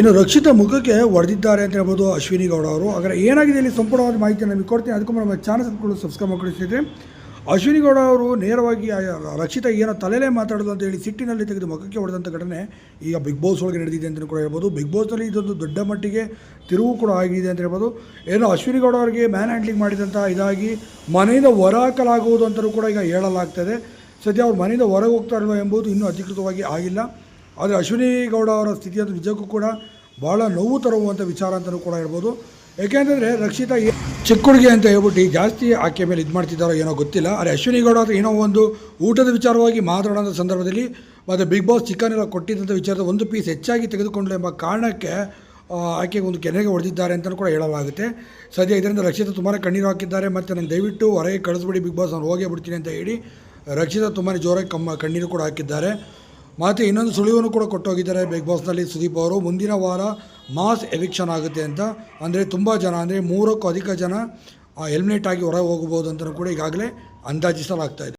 ಇನ್ನು ರಕ್ಷಿತ ಮುಖಕ್ಕೆ ಹೊಡೆದಿದ್ದಾರೆ ಅಂತ ಹೇಳ್ಬೋದು ಅಶ್ವಿನಿ ಗೌಡ ಅವರು. ಹಾಗಾದ್ರೆ ಏನಾಗಿದೆ ಇಲ್ಲಿ ಸಂಪೂರ್ಣವಾದ ಮಾಹಿತಿ ನಮಗೆ ಕೊಡ್ತೀನಿ. ಅದಕ್ಕೂ ನಮ್ಮ ಚಾನಲ್ ಸಬ್ಸ್ಕ್ರೈಬ್ ಸಬ್ಸ್ಕ್ರೈಬ್ ಸ್ನೇಹಿತರೆ. ಅಶ್ವಿನಿ ಗೌಡ ಅವರು ನೇರವಾಗಿ ರಕ್ಷಿತ ಏನೋ ತಲೆಲೇ ಮಾತಾಡೋದು ಅಂತ ಹೇಳಿ ಸಿಟ್ಟಿನಲ್ಲಿ ತೆಗೆದು ಮುಖಕ್ಕೆ ಹೊಡೆದಂಥ ಘಟನೆ ಈಗ ಬಿಗ್ ಬಾಸ್ ಒಳಗೆ ನಡೆದಿದೆ ಅಂತಲೂ ಕೂಡ ಹೇಳ್ಬೋದು. ಬಿಗ್ ಬಾಸ್ನಲ್ಲಿ ಇದೊಂದು ದೊಡ್ಡ ಮಟ್ಟಿಗೆ ತಿರುವು ಕೂಡ ಆಗಿದೆ ಅಂತ ಹೇಳ್ಬೋದು. ಏನೋ ಅಶ್ವಿನಿ ಗೌಡ ಅವರಿಗೆ ಮ್ಯಾನ್ ಹ್ಯಾಂಡ್ಲಿಂಗ್ ಮಾಡಿದಂಥ ಇದಾಗಿ ಮನೆಯಿಂದ ಹೊರ ಹಾಕಲಾಗುವುದು ಅಂತಲೂ ಕೂಡ ಈಗ ಹೇಳಲಾಗ್ತದೆ. ಸದ್ಯ ಅವ್ರು ಮನೆಯಿಂದ ಹೊರಗೆ ಹೋಗ್ತಾರಲ್ವ ಎಂಬುದು ಇನ್ನೂ ಅಧಿಕೃತವಾಗಿ ಆಗಿಲ್ಲ. ಆದರೆ ಅಶ್ವಿನಿ ಗೌಡ ಅವರ ಸ್ಥಿತಿ ಅದು ನಿಜಕ್ಕೂ ಕೂಡ ಭಾಳ ನೋವು ತರುವಂಥ ವಿಚಾರ ಅಂತಲೂ ಕೂಡ ಹೇಳ್ಬೋದು. ಏಕೆಂದರೆ ರಕ್ಷಿತಾ ಚಿಕ್ಕ ಹುಡುಗಿ ಅಂತ ಹೇಳ್ಬಿಟ್ಟು ಜಾಸ್ತಿ ಆಕೆ ಮೇಲೆ ಇದು ಮಾಡ್ತಿದ್ದಾರೋ ಏನೋ ಗೊತ್ತಿಲ್ಲ. ಆದರೆ ಅಶ್ವಿನಿ ಗೌಡ ಅಂತ ಏನೋ ಒಂದು ಊಟದ ವಿಚಾರವಾಗಿ ಮಾತಾಡೋಂಥ ಸಂದರ್ಭದಲ್ಲಿ ಮತ್ತು ಬಿಗ್ ಬಾಸ್ ಚಿಕನ್ ಎಲ್ಲ ಕೊಟ್ಟಿದ್ದಂಥ ವಿಚಾರದ ಒಂದು ಪೀಸ್ ಹೆಚ್ಚಾಗಿ ತೆಗೆದುಕೊಂಡ್ಲು ಎಂಬ ಕಾರಣಕ್ಕೆ ಆಕೆಗೆ ಒಂದು ಕೆನೆಗೆ ಹೊಡೆದಿದ್ದಾರೆ ಅಂತಲೂ ಕೂಡ ಹೇಳಲಾಗುತ್ತೆ. ಸದ್ಯ ಇದರಿಂದ ರಕ್ಷಿತ ತುಂಬಾ ಕಣ್ಣೀರು ಹಾಕಿದ್ದಾರೆ. ಮತ್ತು ನಾನು ದಯವಿಟ್ಟು ಹೊರಗೆ ಕಳಿಸ್ಬಿಡಿ ಬಿಗ್ ಬಾಸ್, ನಾನು ಹೋಗೇ ಬಿಡ್ತೀನಿ ಅಂತ ಹೇಳಿ ರಕ್ಷಿತ ತುಂಬಾ ಜೋರಾಗಿ ಕಮ್ಮ, ಕಣ್ಣೀರು ಕೂಡ ಹಾಕಿದ್ದಾರೆ. ಮತ್ತು ಇನ್ನೊಂದು ಸುಳಿವನ್ನು ಕೂಡ ಕೊಟ್ಟೋಗಿದ್ದಾರೆ ಬಿಗ್ ಬಾಸ್ನಲ್ಲಿ ಸುದೀಪ್ ಅವರು. ಮುಂದಿನ ವಾರ ಮಾಸ್ ಎವಿಕ್ಷನ್ ಆಗುತ್ತೆ ಅಂತ. ಅಂದರೆ ತುಂಬ ಜನ, ಅಂದರೆ ಮೂರಕ್ಕೂ ಅಧಿಕ ಜನ ಎಲಿಮಿನೇಟ್ ಆಗಿ ಹೊರಗೆ ಹೋಗಬಹುದು ಅಂತಲೂ ಕೂಡ ಈಗಾಗಲೇ ಅಂದಾಜಿಸಲಾಗ್ತಾ ಇದೆ.